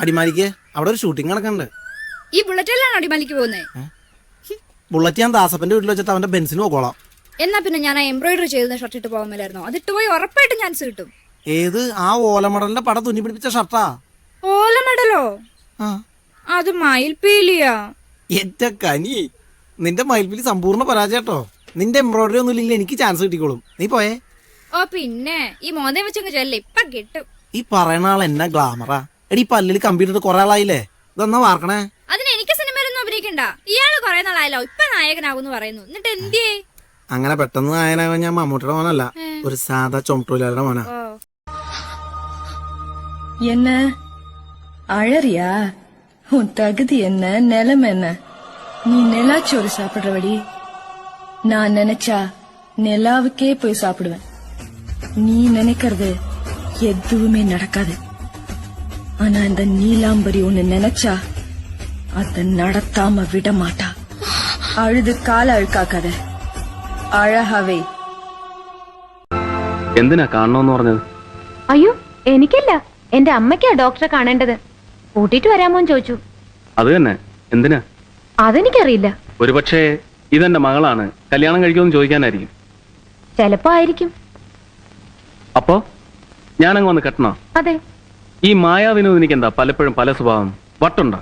അടിമാലിക്ക് അവിടെ ഒരു ഷൂട്ടിംഗ് നടക്കുന്നുണ്ട്. ഈ ബുള്ളറ്റിലാണ് അടിമാലിക്ക് പോകുന്നത് ബുള്ളറ്റ് ഞാൻ ദാസപ്പന്റെ വീട്ടിൽ വെച്ചിട്ട് അവന്റെ ബെൻസിന് പോകോളാം എന്നാ പിന്നെ ഞാൻ ആ എംബ്രോയിഡറി ചെയ്ത ഷർട്ട് ഇട്ട് പോകാൻ മേലായിരുന്നോ? അതിട്ട് പോയി ഉറപ്പായിട്ട് ചാൻസ് കിട്ടും. ഏത്? ആ ഓലമടലിന്റെ പട തുന്നി പിടിപ്പിച്ച ഷർട്ടാ ഓലമടലോ ആ. അത് മയിൽപീലിയാ. എന്റെ കനി നിന്റെ മയിൽപീലി സമ്പൂർണ പരാജയട്ടോ നിന്റെ എംബ്രോയിഡറി ഒന്നും ഇല്ലെങ്കിൽ എനിക്ക് ചാൻസ് കിട്ടിക്കോളും. നീ പോയേ. ഓ പിന്നെ ഈ മോന്തം വെച്ചങ്ങ് ചെല്ല. ഇപ്പൊ കിട്ടും. ഈ പറയണ ആൾ എന്നാ ഗ്ലാമറാ എടി ഈ പല്ലിൽ കമ്പ്യൂട്ടർ കുറെ ആളായില്ലേ ഇതെന്നാ വാർക്കണേ അതിന് എനിക്ക് സിനിമയിലൊന്നും അഭിനയിക്കണ്ട ഇയാള് കുറെ നാളായല്ലോ ഇപ്പൊ നായകനാകുന്നു പറയുന്നു എന്നിട്ട് എന്തിയേ അങ്ങനെ പെട്ടെന്ന് നായനാകാൻ ഞാൻ മമ്മൂട്ടിയുടെ മോനല്ല ഒരു സാധാ ചുമട്ടൂലാരുടെ മോനാ ഓ என்ன அழறியா உன் தகுதி என்ன நிலைமை என்ன நீ நிலாச்சோறு சாப்பிடுறவடி நான் நினைச்சா நிலாவுக்கே போய் சாப்பிடுவேன் நீ நினைக்கிறது எதுவுமே நடக்காது ஆனா இந்த நீலாம்பரி ஒண்ணு நினைச்சா அத நடத்தாம விட மாட்டா அழுது கால அழுக்காக்காத அழகாவே എന്തിനാ കാണണമെന്ന് പറഞ്ഞത് അയ്യോ എനിക്കല്ല എന്റെ അമ്മയ്ക്കാ ഡോക്ടറെ കാണേണ്ടത് കൂട്ടിട്ട് വരാമോന്ന് ചോദിച്ചു അത് തന്നെ എന്തിനാ അതെനിക്കറിയില്ല ഒരുപക്ഷെ ഇതെന്റെ മകളാണ് കല്യാണം കഴിക്കുമെന്ന് ചോദിക്കാനായിരിക്കും ചെലപ്പോ ആയിരിക്കും അപ്പോ ഞാനങ്ങ് വന്ന് കെട്ടണോ അതെ ഈ മായാവിനോദിനിക്ക് എന്താ പലപ്പോഴും പല സ്വഭാവം. വട്ടുണ്ടോ?